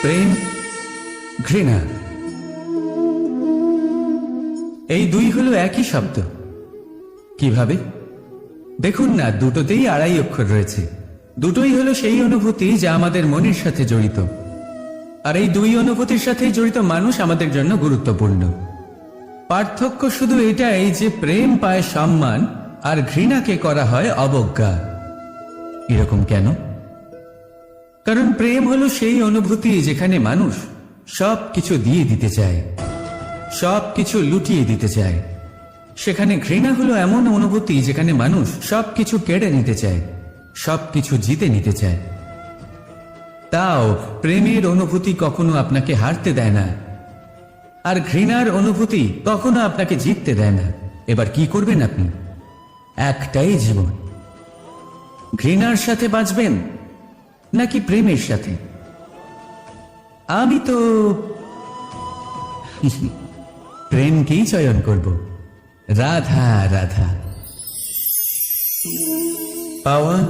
প্রেম ঘৃণা। এই দুই হলো একই শব্দ। কীভাবে? দেখুন না, দুটোতেই আড়াই অক্ষর রয়েছে। দুটোই হলো সেই অনুভূতি যা আমাদের মনের সাথে জড়িত। আর এই দুই অনুভূতির সাথে জড়িত মানুষ আমাদের জন্য গুরুত্বপূর্ণ। পার্থক্য শুধু এটাই যে প্রেম পায় সম্মান আর ঘৃণাকে করা হয় অবজ্ঞা। এরকম কেন? কারণ প্রেম হলো সেই অনুভূতি যেখানে মানুষ সব কিছু দিয়ে দিতে চায় সব কিছু লুটিয়ে দিতে চায়। সেখানে ঘৃণা হলো এমন অনুভূতি যেখানে মানুষ সব কিছু কেড়ে নিতে চায় সব কিছু জিতে নিতে চায়। তাও প্রেমের অনুভূতি কখনো আপনাকে হারতে দেয় না। আর ঘৃণার অনুভূতি কখনো আপনাকে জিততে দেয় না। এবার কি করবেন আপনি? একটাই জীবন। ঘৃণার সাথে বাঁচবেন নাকি প্রেমের সাথে? আমি তো প্রেমকেই চয়ন করব। রাধা রাধা। পাওয়া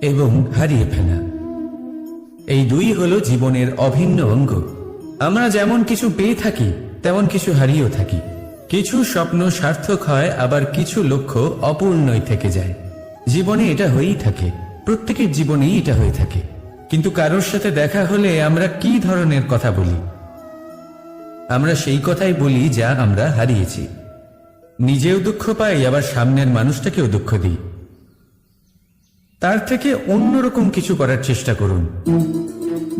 এবং হারিয়ে ফেলা। এই দুই হলো জীবনের অভিন্ন অঙ্গ। আমরা যেমন কিছু পেয়ে থাকি, তেমন কিছু হারিয়েও থাকি। কিছু স্বপ্ন সার্থক হয়, আবার কিছু লক্ষ্য অপূর্ণই থেকে যায়। জীবনে এটা হয়েই থাকে, প্রত্যেকের জীবনেই এটা হয়ে থাকে। কিন্তু কারোর সাথে দেখা হলে আমরা কি ধরনের কথা বলি? আমরা সেই কথাই বলি যা আমরা হারিয়েছি। নিজেও দুঃখ পাই, আবার সামনের মানুষটাকেও দুঃখ দিই। তার থেকে অন্যরকম কিছু করার চেষ্টা করুন।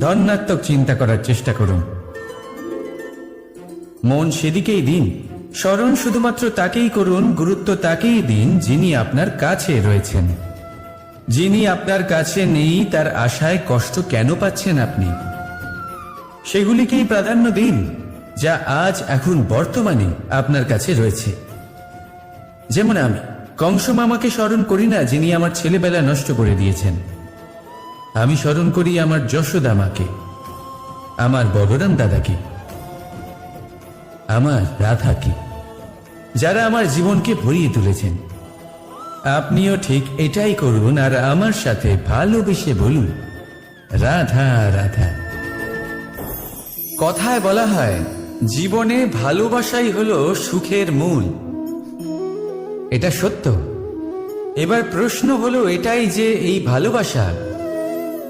ধন্যাত্মক চিন্তা করার চেষ্টা করুন। মন সেদিকেই দিন। স্মরণ শুধুমাত্র তাকেই করুন, গুরুত্ব তাকেই দিন, যিনি আপনার কাছে রয়েছেন। যিনি আপনার কাছে নেই, তার আশায় কষ্ট কেন পাচ্ছেন আপনি? সেগুলিকেই প্রাধান্য দিন, যা আজ এখন বর্তমানে আপনার কাছে রয়েছে। যেমন আমি, কংস মামাকে স্মরণ করি না, যিনি আমার ছেলেবেলা নষ্ট করে দিয়েছেন। আমি স্মরণ করি আমার যশোদা মাকে, আমার বলরাম দাদাকে। আমার রাধাকে যারা আমার জীবনকে ভরিয়ে তুলেছেন। আপনিও ঠিক এটাই করুন আর আমার সাথে ভালোবেসে বলুন, রাধা রাধা। কথায় বলা হয়, জীবনে ভালোবাসাই হলো সুখের মূল। এটা সত্য। এবার প্রশ্ন হলো এটাই যে এই ভালোবাসা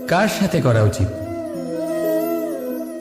কার সাথে করা উচিত?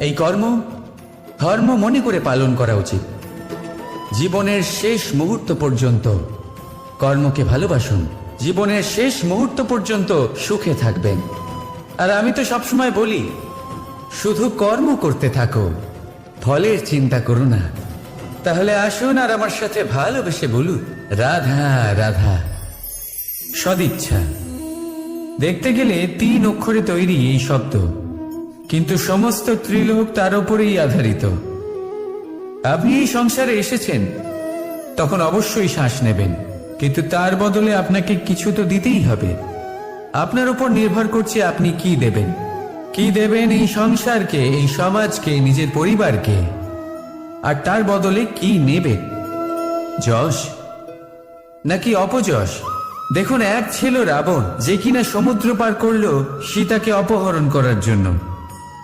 এই কর্ম ধর্ম মনে করে পালন করা উচিত। জীবনের শেষ মুহূর্ত পর্যন্ত কর্মকে ভালোবাসুন। জীবনের শেষ মুহূর্ত পর্যন্ত সুখে থাকবেন। আর আমি তো সবসময় বলি, শুধু কর্ম করতে থাকো, ফলের চিন্তা করো না। তাহলে আসুন আর আমার সাথে ভালোবেসে বলুন, রাধা রাধা, সদিচ্ছা। দেখতে গেলে তিন অক্ষরে তৈরি এই শব্দ। কিন্তু সমস্ত ত্রিলোক তার উপরেই আধারিত। আপনি এই সংসারে এসেছেন, তখন অবশ্যই শ্বাস নেবেন, কিন্তু তার বদলে আপনাকে কিছু তো দিতেই হবে। আপনার উপর নির্ভর করছে আপনি কি দেবেন। কি দেবেন এই সংসারকে, এই সমাজকে, নিজের পরিবারকে? আর তার বদলে কি নেবে? যশ? নাকি অপযশ? দেখুন, এক ছিল রাবণ, যে কিনা সমুদ্র পার করল সীতাকে অপহরণ করার জন্য।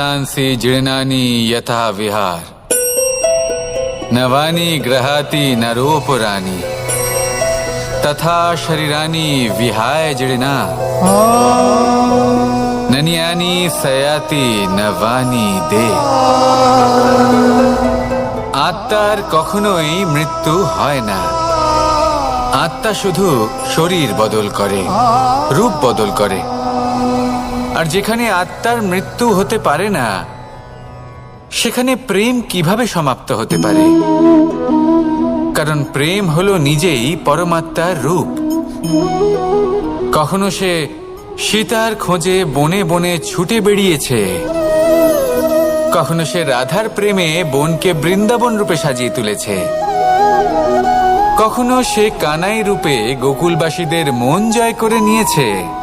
असांसि जीर्णानि यथा विहार नवानि ग्रहाति नरोपुराणि तथा शरीराणि विहाय जीर्णा नन्यानि सयाति नवानि दे আত্মার কখনোই মৃত্যু হয় না আত্মা শুধু শরীর বদল করে রূপ বদল করে আর যেখানে আত্মার মৃত্যু হতে পারে না, সেখানে প্রেম কীভাবে সমাপ্ত হতে পারে? কারণ প্রেম হলো নিজেই পরমাত্মার রূপ। কখনো সে সীতার খোঁজে বনে বনে ছুটে বেরিয়েছে কখনো সে রাধার প্রেমে বনকে বৃন্দাবন রূপে সাজিয়ে তুলেছে। কখনো সে কানাই রূপে গোকুলবাসীদের মন জয় করে নিয়েছে।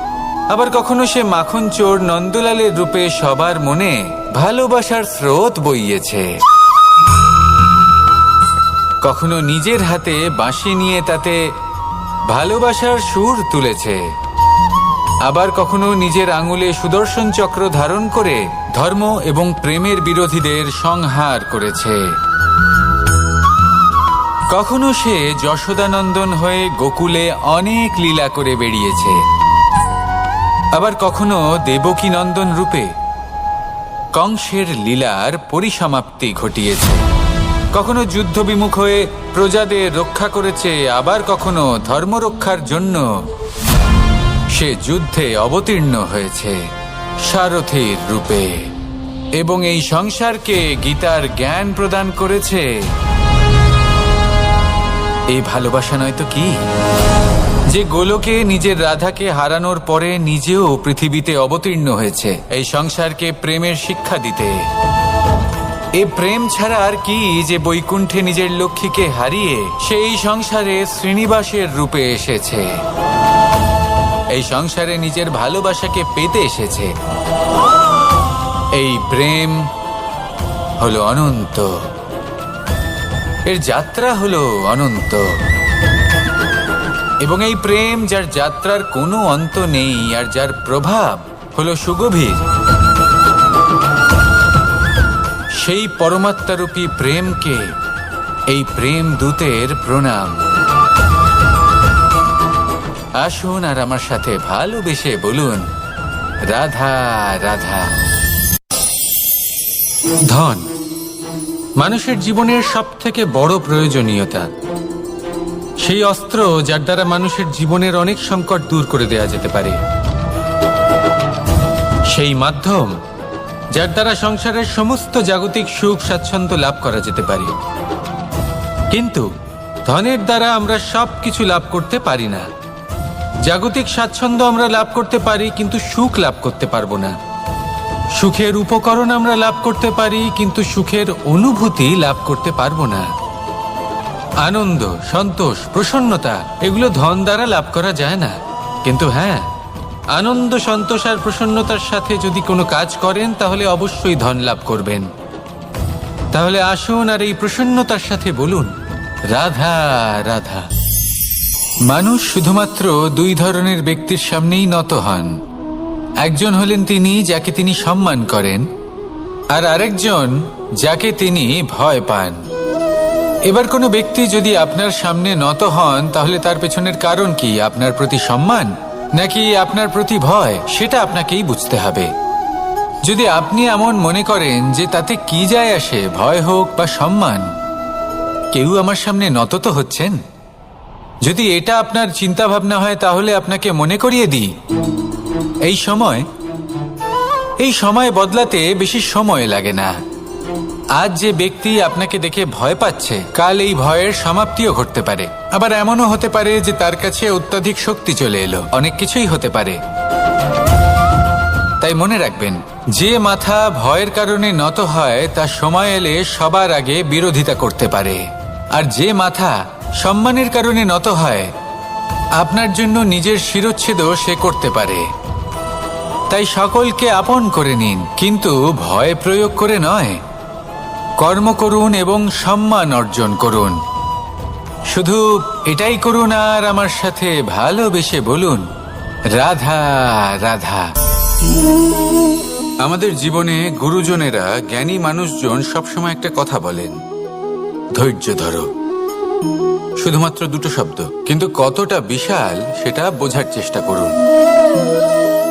আবার কখনো সে মাখন চোর নন্দলালের রূপে সবার মনে ভালোবাসার স্রোত বইয়েছে। কখনো নিজের হাতে বাঁশি নিয়ে তাতে ভালোবাসার সুর তুলেছে। আবার কখনো নিজের আঙুলে সুদর্শন চক্র ধারণ করে ধর্ম এবং প্রেমের বিরোধীদের সংহার করেছে। কখনো সে যশোদানন্দন হয়ে গোকুলে অনেক লীলা করে বেরিয়েছে আবার কখনো দেবকী নন্দন রূপে কংসের লীলার পরিসমাপ্তি ঘটিয়েছে। কখনো যুদ্ধ বিমুখ হয়ে প্রজাদের রক্ষা করেছে, আবার কখনো ধর্ম রক্ষার জন্য সে যুদ্ধে অবতীর্ণ হয়েছে সারথীর রূপে। এবং এই সংসারকে গীতার জ্ঞান প্রদান করেছে। এই ভালোবাসা নয় তো কি? যে গোলকে নিজের রাধাকে হারানোর পরে নিজেও পৃথিবীতে অবতীর্ণ হয়েছে। এই সংসারকে প্রেমের শিক্ষা দিতে। এ প্রেম ছাড়া আর কি যে বৈকুণ্ঠে নিজের লক্ষ্মীকে হারিয়ে সেই সংসারে শ্রীনিবাসের রূপে এসেছে। এই সংসারে নিজের ভালোবাসাকে পেতে এসেছে। এই প্রেম হলো অনন্ত। এর যাত্রা হলো অনন্ত। এবং এই প্রেম যার যাত্রার কোনো অন্ত নেই আর যার প্রভাব হলো সুগভীর। সেই পরমাত্মারূপী প্রেমকে এই প্রেম দূতের প্রণাম। আসুন আর আমার সাথে ভালোবেসে বলুন, রাধা রাধা। ধন, মানুষের জীবনের সব থেকে বড় প্রয়োজনীয়তা। সেই অস্ত্র যার দ্বারা মানুষের জীবনের অনেক সংকট দূর করে দেয়া যেতে পারে। সেই মাধ্যম যার দ্বারা সংসারের সমস্ত জাগতিক সুখ স্বাচ্ছন্দ্য লাভ করা যেতে পারে। কিন্তু ধনের দ্বারা আমরা সব কিছু লাভ করতে পারি না। জাগতিক স্বাচ্ছন্দ্য আমরা লাভ করতে পারি, কিন্তু সুখ লাভ করতে পারব না। সুখের উপকরণ আমরা লাভ করতে পারি, কিন্তু সুখের অনুভূতি লাভ করতে পারব না। আনন্দ, সন্তোষ, প্রসন্নতা, এগুলো ধন দ্বারা লাভ করা যায় না। কিন্তু হ্যাঁ আনন্দ, সন্তোষ আর প্রসন্নতার সাথে যদি কোনো কাজ করেন, তাহলে অবশ্যই ধন লাভ করবেন। তাহলে আসুন আর এই প্রসন্নতার সাথে বলুন, রাধা রাধা। মানুষ শুধুমাত্র দুই ধরনের ব্যক্তির সামনেই নত হন। একজন হলেন তিনি যাকে তিনি সম্মান করেন, আর আরেকজন যাকে তিনি ভয় পান। এবার কোনো ব্যক্তি যদি আপনার সামনে নত হন, তাহলে তার পেছনের কারণ কি? আপনার প্রতি সম্মান? নাকি আপনার প্রতি ভয়? সেটা আপনাকেই বুঝতে হবে। যদি আপনি এমন মনে করেন যে তাতে কি যায় আসে, ভয় হোক বা সম্মান, কেউ আমার সামনে নত তো হচ্ছেন? যদি এটা আপনার চিন্তা ভাবনা হয়, তাহলে আপনাকে মনে করিয়ে দিই। এই সময় এই সময় বদলাতে বেশি সময় লাগে না। আজ যে ব্যক্তি আপনাকে দেখে ভয় পাচ্ছে, কাল এই ভয়ের সমাপ্তিও ঘটতে পারে। আবার এমনও হতে পারে যে তার কাছে অত্যাধিক শক্তি চলে এলো। অনেক কিছুই হতে পারে। তাই মনে রাখবেন, যে মাথা ভয়ের কারণে নত হয়, তা সময় এলে সবার আগে বিরোধিতা করতে পারে। আর যে মাথা সম্মানের কারণে নত হয়, আপনার জন্য নিজের শিরোচ্ছেদও সে করতে পারে। তাই সকলকে আপন করে নিন, কিন্তু ভয় প্রয়োগ করে নয়। কর্ম করুন এবং সম্মান অর্জন করুন। শুধু এটাই করুন আর আমার সাথে ভালোবেসে বলুন, রাধা রাধা। আমাদের জীবনে গুরুজনেরা জ্ঞানী মানুষজন সবসময় একটা কথা বলেন, ধৈর্য ধরো। শুধুমাত্র দুটো শব্দ, কিন্তু কতটা বিশাল সেটা বোঝার চেষ্টা করুন।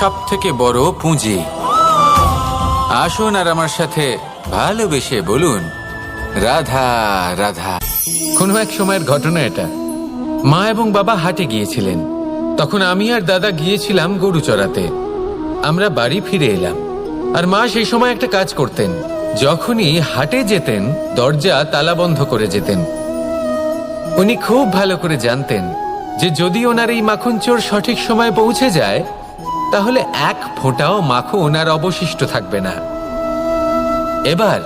সব থেকে বড় পুঁজি। আসুন আর আমার সাথে ভালোবেসে বলুন, রাধা রাধা। কোনো এক সময়ের ঘটনা এটা। মা এবং বাবা হাটে গিয়েছিলেন। তখন আমি আর দাদা গিয়েছিলাম গরু চড়াতে। আমরা বাড়ি ফিরে এলাম। আর মা সেই সময় একটা কাজ করতেন। যখনই হাটে যেতেন, দরজা, তালা বন্ধ করে যেতেন। উনি খুব ভালো করে জানতেন যে যদি ওনার এই মাখন চোর সঠিক সময় পৌঁছে যায় তাহলে এক ফোঁটাও মাখন আর অবশিষ্ট থাকবে না। এবার,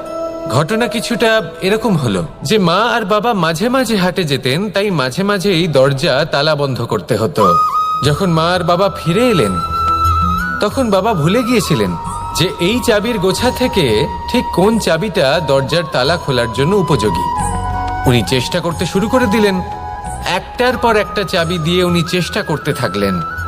ঘটনা কিছুটা এরকম হলো যে মা আর বাবা মাঝে মাঝে হাটে যেতেন, তাই মাঝে মাঝেই দরজা তালা বন্ধ করতে হতো। যখন মা আর বাবা ফিরে এলেন, তখন বাবা ভুলে গিয়েছিলেন যে এই চাবির গোছা থেকে ঠিক কোন চাবিটা দরজার তালা খোলার জন্য উপযোগী। উনি চেষ্টা করতে শুরু করে দিলেন। একটার পর একটা চাবি দিয়ে উনি চেষ্টা করতে থাকলেন।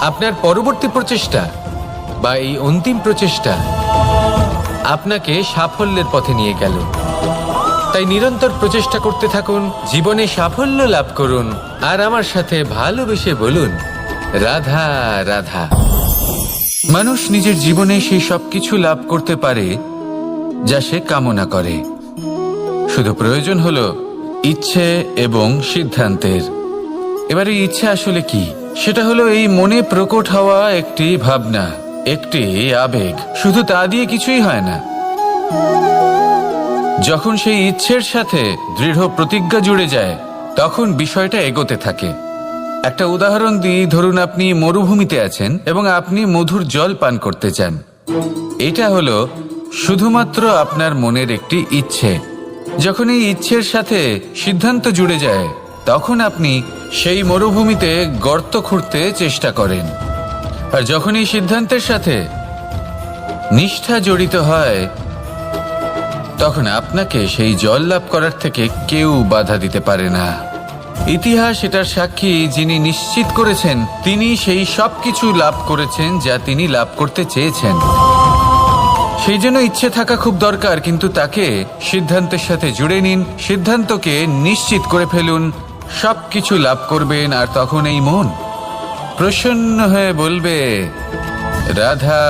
আপনার পরবর্তী প্রচেষ্টা বা এই অন্তিম প্রচেষ্টা আপনাকে সাফল্যের পথে নিয়ে গেল। তাই নিরন্তর প্রচেষ্টা করতে থাকুন, জীবনে সাফল্য লাভ করুন, আর আমার সাথে ভালোবেসে বলুন, রাধা রাধা। মানুষ নিজের জীবনে সেই সব কিছু লাভ করতে পারে যা সে কামনা করে। শুধু প্রয়োজন হল ইচ্ছে এবং সিদ্ধান্তের। এবারে ইচ্ছে আসলে কি? সেটা হলো এই মনে প্রকট হওয়া একটি ভাবনা, একটি আবেগ। শুধু তা দিয়ে কিছুই হয় না। যখন সেই ইচ্ছের সাথে দৃঢ় প্রতিজ্ঞা জুড়ে যায়, তখন বিষয়টা এগোতে থাকে। একটা উদাহরণ দিই, ধরুন আপনি মরুভূমিতে আছেন এবং আপনি মধুর জল পান করতে চান। এটা হলো শুধুমাত্র আপনার মনের একটি ইচ্ছে। যখন এই ইচ্ছের সাথে সিদ্ধান্ত জুড়ে যায়, তখন আপনি সেই মরুভূমিতে গর্ত খুঁড়তে চেষ্টা করেন। আর যখন এই সিদ্ধান্তের সাথে নিষ্ঠা জড়িত হয়, তখন আপনাকে সেই জল লাভ করার থেকে কেউ বাধা দিতে পারে না। ইতিহাস এটার সাক্ষী যিনি নিশ্চিত করেছেন, তিনি সেই সব কিছু লাভ করেছেন যা তিনি লাভ করতে চেয়েছেন। সেই জন্য ইচ্ছে থাকা খুব দরকার, কিন্তু তাকে সিদ্ধান্তের সাথে জুড়ে নিন, সিদ্ধান্তকে নিশ্চিত করে ফেলুন সব কিছু লাভ করবেন আর তখন এই মন প্রসন্ন হয়ে বলবে, রাধা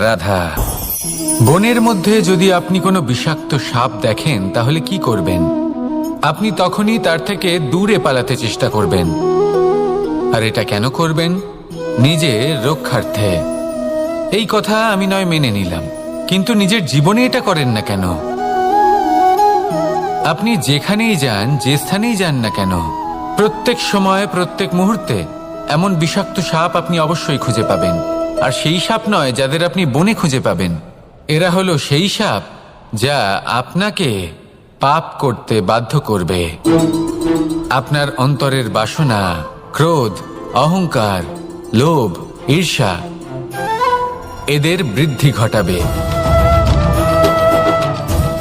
রাধা। বনের মধ্যে যদি আপনি কোনো বিষাক্ত সাপ দেখেন, তাহলে কি করবেন? আপনি তখনই তার থেকে দূরে পালাতে চেষ্টা করবেন। আর এটা কেন করবেন? নিজের রক্ষার্থে। এই কথা আমি নয় মেনে নিলাম, কিন্তু নিজের জীবনে এটা করেন না কেন? আপনি যেখানেই যান, যে স্থানেই যান না কেন, প্রত্যেক সময়, প্রত্যেক মুহূর্তে এমন বিষাক্ত সাপ আপনি অবশ্যই খুঁজে পাবেন। আর সেই সাপ নয় যাদের আপনি বনে খুঁজে পাবেন। এরা হলো সেই সাপ যা আপনাকে পাপ করতে বাধ্য করবে। আপনার অন্তরের বাসনা, ক্রোধ, অহংকার, লোভ, ঈর্ষা, এদের বৃদ্ধি ঘটাবে।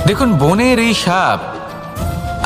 দেখুন, বনের এই সাপ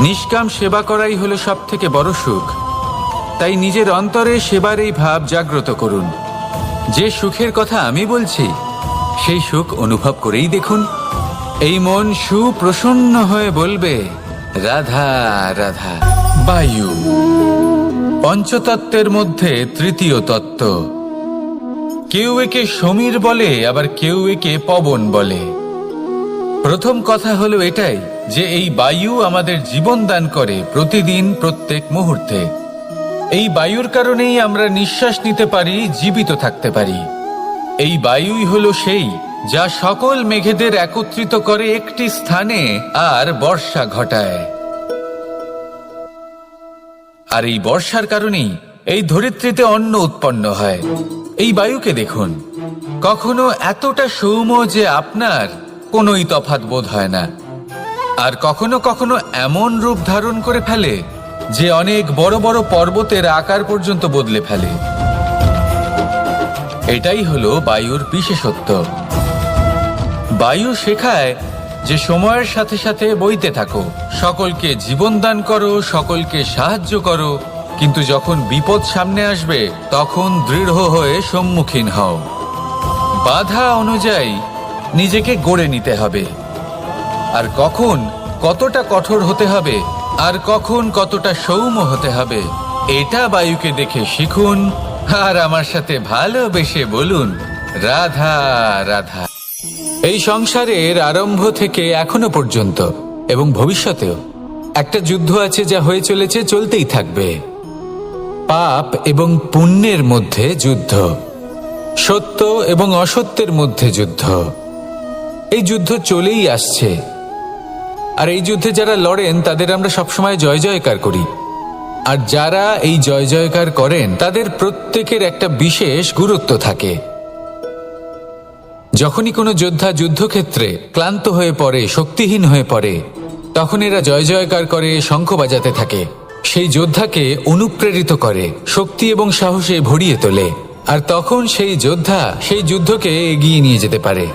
নিষ্কাম সেবা করাই হলো সব থেকে বড় সুখ। তাই নিজের অন্তরে সেবার এই ভাব জাগ্রত করুন। যে সুখের কথা আমি বলছি, সেই সুখ অনুভব করেই দেখুন। এই মন সুপ্রসন্ন হয়ে বলবে, রাধা রাধা। বায়ু। পঞ্চতত্ত্বের মধ্যে তৃতীয় তত্ত্ব। কেউ একে সমীর বলে, আবার কেউ একে পবন বলে। প্রথম কথা হলো এটাই যে এই বায়ু আমাদের জীবন দান করে প্রতিদিন প্রত্যেক মুহূর্তে। এই বায়ুর কারণেই আমরা নিঃশ্বাস নিতে পারি, জীবিত থাকতে পারি। এই বায়ুই হলো সেই, যা সকল মেঘেদের একত্রিত করে একটি স্থানে আর বর্ষা ঘটায়। আর এই বর্ষার কারণেই এই ধরিত্রীতে অন্ন উৎপন্ন হয়। এই বায়ুকে দেখুন। কখনো এতটা সৌম্য যে আপনার কোনোই তফাৎ বোধ হয় না। আর কখনো কখনো এমন রূপ ধারণ করে ফেলে যে অনেক বড় বড় পর্বতের আকার পর্যন্ত বদলে ফেলে। এটাই হলো বায়ুর বিশেষত্ব। বায়ু শেখায় যে সময়ের সাথে সাথে বইতে থাকো, সকলকে জীবন দান করো, সকলকে সাহায্য করো, কিন্তু যখন বিপদ সামনে আসবে, তখন দৃঢ় হয়ে সম্মুখীন হও। বাধা অনুযায়ী নিজেকে গড়ে নিতে হবে। আর কখন কতটা কঠোর হতে হবে, আর কখন কতটা সৌম্য হতে হবে, এটা বায়ুকে দেখে শিখুন আর আমার সাথে ভালোবেসে বলুন, রাধা রাধা। এই সংসারের আরম্ভ থেকে এখনও পর্যন্ত এবং ভবিষ্যতেও একটা যুদ্ধ আছে যা হয়ে চলেছে, চলতেই থাকবে। পাপ এবং পুণ্যের মধ্যে যুদ্ধ, সত্য এবং অসত্যের মধ্যে যুদ্ধ। এই যুদ্ধ চলেই আসছে। আর এই যুদ্ধে যারা লড়েন, তাদের আমরা সবসময় জয় জয়কার করি। আর যারা এই জয় জয়কার করেন, তাদের প্রত্যেকের একটা বিশেষ গুরুত্ব থাকে। যখনই কোনো যোদ্ধা যুদ্ধক্ষেত্রে ক্লান্ত হয়ে পড়ে, শক্তিহীন হয়ে পড়ে, তখন এরা জয় জয়কার করে শঙ্খ বাজাতে থাকে। সেই যোদ্ধাকে অনুপ্রেরিত করে, শক্তি এবং সাহসে ভরিয়ে তোলে। আর তখন সেই যোদ্ধা সেই যুদ্ধকে এগিয়ে নিয়ে যেতে পারে।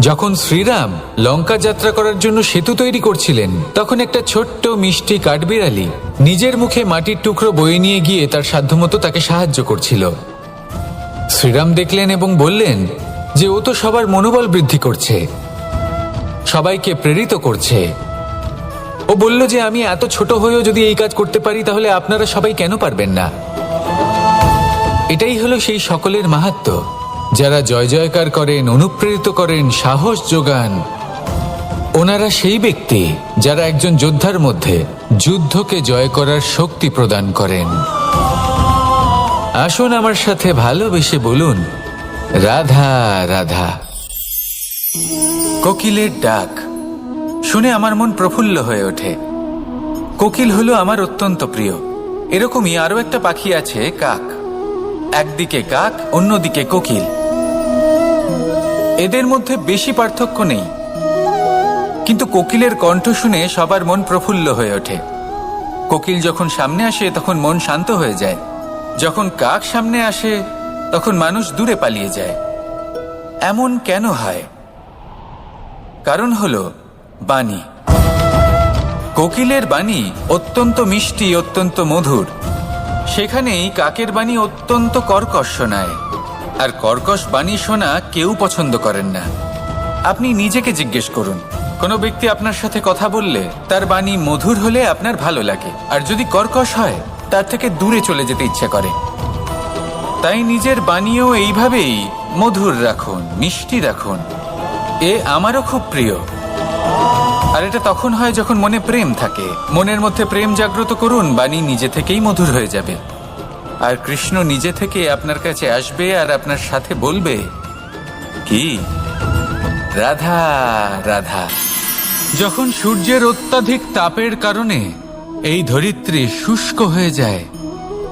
যখন শ্রীরাম লঙ্কা যাত্রা করার জন্য সেতু তৈরি করছিলেন, তখন একটা ছোট্ট মিষ্টি কাঠবিড়ালি নিজের মুখে মাটির টুকরো বয়ে নিয়ে গিয়ে তার সাধ্যমতো তাকে সাহায্য করছিল। শ্রীরাম দেখলেন এবং বললেন যে, ও তো সবার মনোবল বৃদ্ধি করছে, সবাইকে প্রেরিত করছে। ও বলল যে, আমি এত ছোট হয়েও যদি এই কাজ করতে পারি, তাহলে আপনারা সবাই কেন পারবেন না? এটাই হলো সেই সকলের মাহাত্ম। যারা জয় জয়কার করেন, অনুপ্রেরিত করেন, সাহস যোগান, ওনারা সেই ব্যক্তি যারা একজন যোদ্ধার মধ্যে যুদ্ধকে জয় করার শক্তি প্রদান করেন। আসুন আমার সাথে ভালোবেসে বলুন, রাধা রাধা। কোকিলের ডাক শুনে আমার মন প্রফুল্ল হয়ে ওঠে। কোকিল হলো আমার অত্যন্ত প্রিয়। এরকমই আরও একটা পাখি আছে, কাক। একদিকে কাক, অন্যদিকে কোকিল। এদের মধ্যে বেশি পার্থক্য নেই। কিন্তু কোকিলের কণ্ঠ শুনে সবার মন প্রফুল্ল হয়ে ওঠে। কোকিল যখন সামনে আসে, তখন মন শান্ত হয়ে যায়। যখন কাক সামনে আসে, তখন মানুষ দূরে পালিয়ে যায়। এমন কেন হয়? কারণ হল, বাণী। কোকিলের বাণী অত্যন্ত মিষ্টি, অত্যন্ত মধুর। সেখানেই কাকের বাণী অত্যন্ত কর্কশ শোনায়। আর কর্কশ বাণী শোনা কেউ পছন্দ করেন না। আপনি নিজেকে জিজ্ঞেস করুন। কোনো ব্যক্তি আপনার সাথে কথা বললে তার বাণী মধুর হলে আপনার ভালো লাগে। আর যদি কর্কশ হয়, তার থেকে দূরে চলে যেতে ইচ্ছে করে। তাই নিজের বাণীও এইভাবেই মধুর রাখুন, মিষ্টি রাখুন। এ আমারও খুব প্রিয়। আর এটা তখন হয় যখন মনে প্রেম থাকে। মনের মধ্যে প্রেম জাগ্রত করুন, বাণী নিজে থেকেই মধুর হয়ে যাবে। আর কৃষ্ণ নিজে থেকে আপনার কাছে আসবে আর আপনার সাথে বলবে। কি? রাধা রাধা। যখন সূর্যের অত্যাধিক তাপের কারণে এই ধরিত্রী শুষ্ক হয়ে যায়,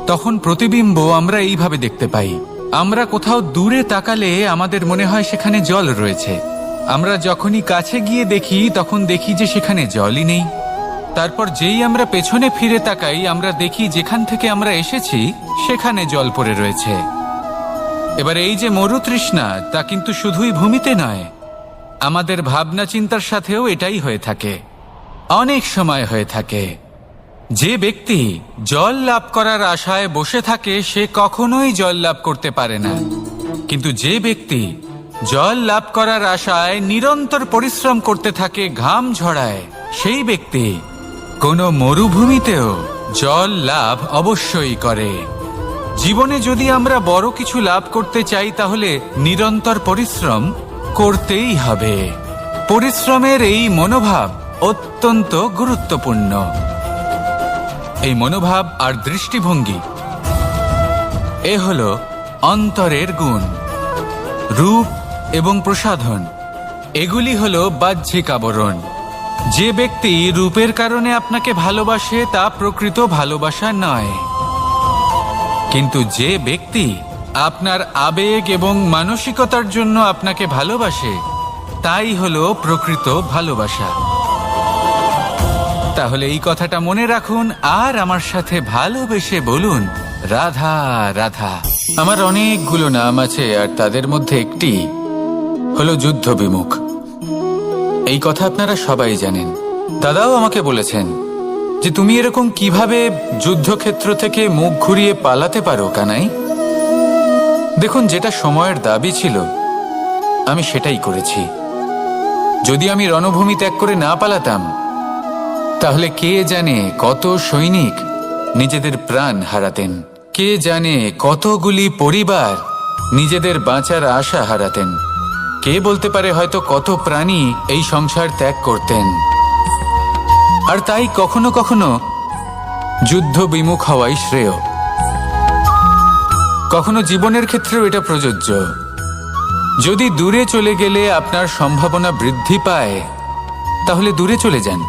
তখন প্রতিবিম্ব আমরা এইভাবে দেখতে পাই। আমরা কোথাও দূরে তাকালে আমাদের মনে হয় সেখানে জল রয়েছে। আমরা যখনই কাছে গিয়ে দেখি, তখন দেখি যে সেখানে জলই নেই। তারপর যেই আমরা পেছনে ফিরে তাকাই, আমরা দেখি যেখান থেকে আমরা এসেছি, সেখানে জল পড়ে রয়েছে। এবার এই যে মরুতৃষ্ণা তা কিন্তু শুধুই ভূমিতে নয়, আমাদের ভাবনা চিন্তার সাথেও এটাই হয়ে থাকে। অনেক সময় হয়ে থাকে। যে ব্যক্তি জল লাভ করার আশায় বসে থাকে, সে কখনোই জল লাভ করতে পারে না। কিন্তু যে ব্যক্তি জল লাভ করার আশায় নিরন্তর পরিশ্রম করতে থাকে, ঘাম ঝড়ায় সেই ব্যক্তি কোনো মরুভূমিতেও জল লাভ অবশ্যই করে। জীবনে যদি আমরা বড় কিছু লাভ করতে চাই, তাহলে নিরন্তর পরিশ্রম করতেই হবে। পরিশ্রমের এই মনোভাব অত্যন্ত গুরুত্বপূর্ণ। এই মনোভাব আর দৃষ্টিভঙ্গি, এ হল অন্তরের গুণ, রূপ এবং প্রসাধন। এগুলি হল বাহ্যিক আবরণ। যে ব্যক্তি রূপের কারণে আপনাকে ভালোবাসে তা প্রকৃত ভালোবাসা নয়। কিন্তু যে ব্যক্তি আপনার আবেগ এবং মানসিকতার জন্য আপনাকে ভালোবাসে, তাই হলো প্রকৃত ভালোবাসা। তাহলে এই কথাটা মনে রাখুন আর আমার সাথে ভালোবেসে বলুন, রাধা রাধা। আমার অনেকগুলো নাম আছে আর তাদের মধ্যে একটি হলো যুদ্ধ বিমুখ এই কথা আপনারা সবাই জানেন। দাদাও আমাকে বলেছেন যে তুমি এরকম কীভাবে যুদ্ধক্ষেত্র থেকে মুখ ঘুরিয়ে পালাতে পারো, কানাই? দেখুন, যেটা সময়ের দাবি ছিল, আমি সেটাই করেছি। যদি আমি রণভূমি ত্যাগ করে না পালাতাম, তাহলে কে জানে কত সৈনিক নিজেদের প্রাণ হারাতেন। কে জানে কতগুলি পরিবার নিজেদের বাঁচার আশা হারাতেন। কে বলতে পারে হয়তো কত প্রাণী এই সংসার ত্যাগ করতেন। আর তাই কখনো কখনো যুদ্ধ বিমুখ হওয়াই শ্রেয়। কখনো জীবনের ক্ষেত্রেও এটা প্রযোজ্য। যদি দূরে চলে গেলে আপনার সম্ভাবনা বৃদ্ধি পায়, তাহলে দূরে চলে যান।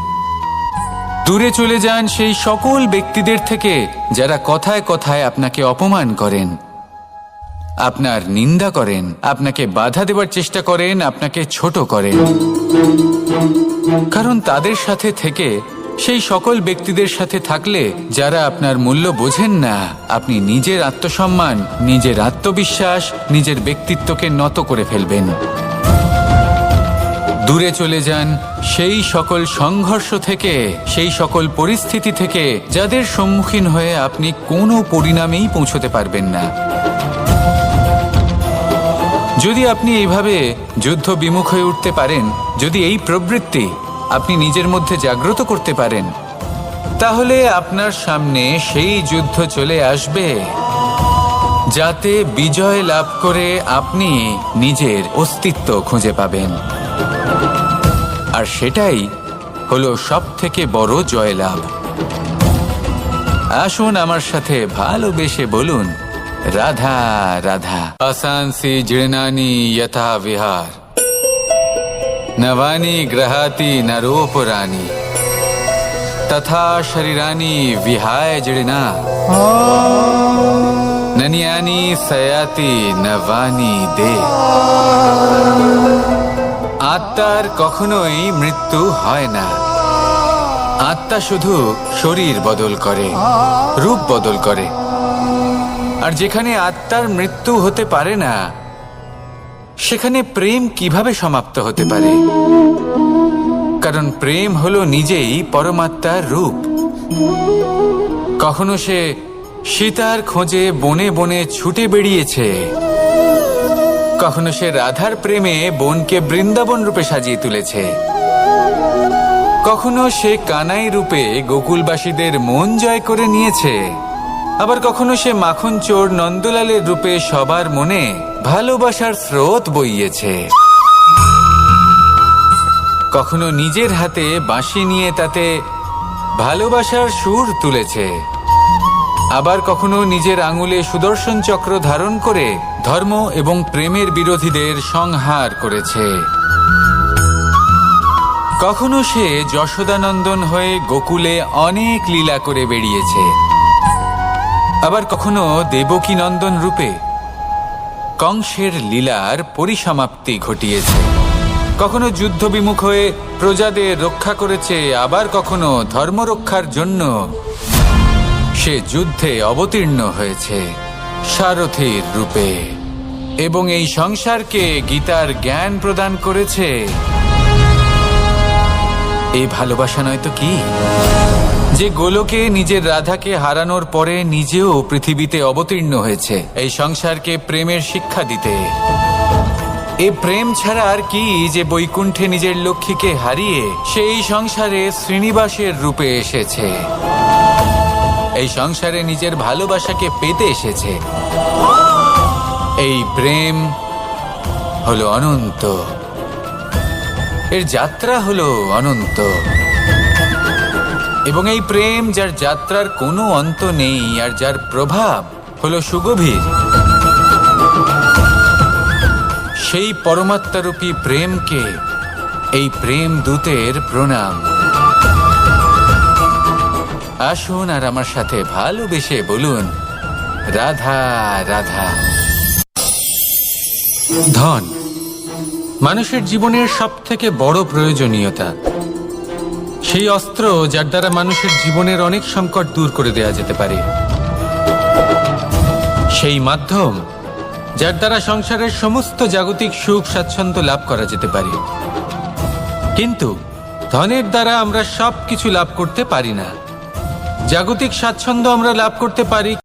দূরে চলে যান সেই সকল ব্যক্তিদের থেকে যারা কথায় কথায় আপনাকে অপমান করেন। আপনার নিন্দা করেন, আপনাকে বাধা দেওয়ার চেষ্টা করেন, আপনাকে ছোট করেন। কারণ তাদের সাথে থেকে, সেই সকল ব্যক্তিদের সাথে থাকলে যারা আপনার মূল্য বোঝেন না, আপনি নিজের আত্মসম্মান, নিজের আত্মবিশ্বাস, নিজের ব্যক্তিত্বকে নত করে ফেলবেন। দূরে চলে যান, সেই সকল সংঘর্ষ থেকে, সেই সকল পরিস্থিতি থেকে, যাদের সম্মুখীন হয়ে আপনি কোনো পরিণামেই পৌঁছতে পারবেন না। যদি আপনি এইভাবে যুদ্ধ বিমুখ হয়ে উঠতে পারেন, যদি এই প্রবৃত্তি আপনি নিজের মধ্যে জাগ্রত করতে পারেন, তাহলে আপনার সামনে সেই যুদ্ধ চলে আসবে যাতে বিজয় লাভ করে আপনি নিজের অস্তিত্ব খুঁজে পাবেন। আর সেটাই হলো সব থেকে বড় জয়লাভ। আসুন আমার সাথে ভালোবেসে বলুন রাধা রাধা। আসানসি জিড়নানি যথা বিহার। নবানি গ্রহাতি নরোপরানি তথা শরীরানি বিহায় জিড়না। ননিয়ানি সয়াতি নবানি দে। আত্মার কখনোই মৃত্যু হয় না। আত্মা শুধু শরীর বদল করে, রূপ বদল করে। আর যেখানে আত্মার মৃত্যু হতে পারে না, সেখানে প্রেম কীভাবে সমাপ্ত হতে পারে? কারণ প্রেম হলো নিজেই পরমাত্মার রূপ। কখনো সে সীতার খোঁজে বনে বনে ছুটে বেরিয়েছে কখনো সে রাধার প্রেমে বনকে বৃন্দাবন রূপে সাজিয়ে তুলেছে। কখনো সে কানাই রূপে গোকুলবাসীদের মন জয় করে নিয়েছে। আবার কখনো সে মাখন চোর নন্দলালের রূপে সবার মনে ভালোবাসার স্রোত বইয়েছে। কখনো নিজের হাতে বাঁশি নিয়ে তাতে ভালোবাসার সুর তুলেছে। আবার কখনো নিজের আঙুলে সুদর্শন চক্র ধারণ করে ধর্ম এবং প্রেমের বিরোধীদের সংহার করেছে। কখনো সে যশোদানন্দন হয়ে গোকুলে অনেক লীলা করে বেরিয়েছে আবার কখনো দেবকী নন্দন রূপে কংসের লীলার পরিসমাপ্তি ঘটিয়েছে। কখনো যুদ্ধ বিমুখ হয়ে প্রজাদের রক্ষা করেছে, আবার কখনো ধর্ম রক্ষার জন্য সে যুদ্ধে অবতীর্ণ হয়েছে সারথীর রূপে। এবং এই সংসারকে গীতার জ্ঞান প্রদান করেছে। এই ভালোবাসা নয় তো কি? যে গোলকে নিজের রাধাকে হারানোর পরে নিজেও পৃথিবীতে অবতীর্ণ হয়েছে। এই সংসারকে প্রেমের শিক্ষা দিতে। এ প্রেম ছাড়া আর কি যে বৈকুণ্ঠে নিজের লক্ষ্মীকে হারিয়ে সেই সংসারে শ্রীনিবাসের রূপে এসেছে। এই সংসারে নিজের ভালোবাসাকে পেতে এসেছে। এই প্রেম হলো অনন্ত। এর যাত্রা হলো অনন্ত। এবং এই প্রেম যার যাত্রার কোনো অন্ত নেই আর যার প্রভাব হলো সুগভীর। সেই পরমাত্মারূপী প্রেমকে এই প্রেম দূতের প্রণাম। আসুন আর আমার সাথে ভালোবেসে বলুন, রাধা রাধা। ধন, মানুষের জীবনের সব থেকে বড় প্রয়োজনীয়তা। সেই অস্ত্র যার দ্বারা মানুষের জীবনের অনেক সংকট দূর করে দেয়া যেতে পারে। সেই মাধ্যম যার দ্বারা সংসারের সমস্ত জাগতিক সুখ স্বাচ্ছন্দ্য লাভ করা যেতে পারে। কিন্তু ধনের দ্বারা আমরা সব কিছু লাভ করতে পারি না। জাগতিক স্বাচ্ছন্দ্য আমরা লাভ করতে পারি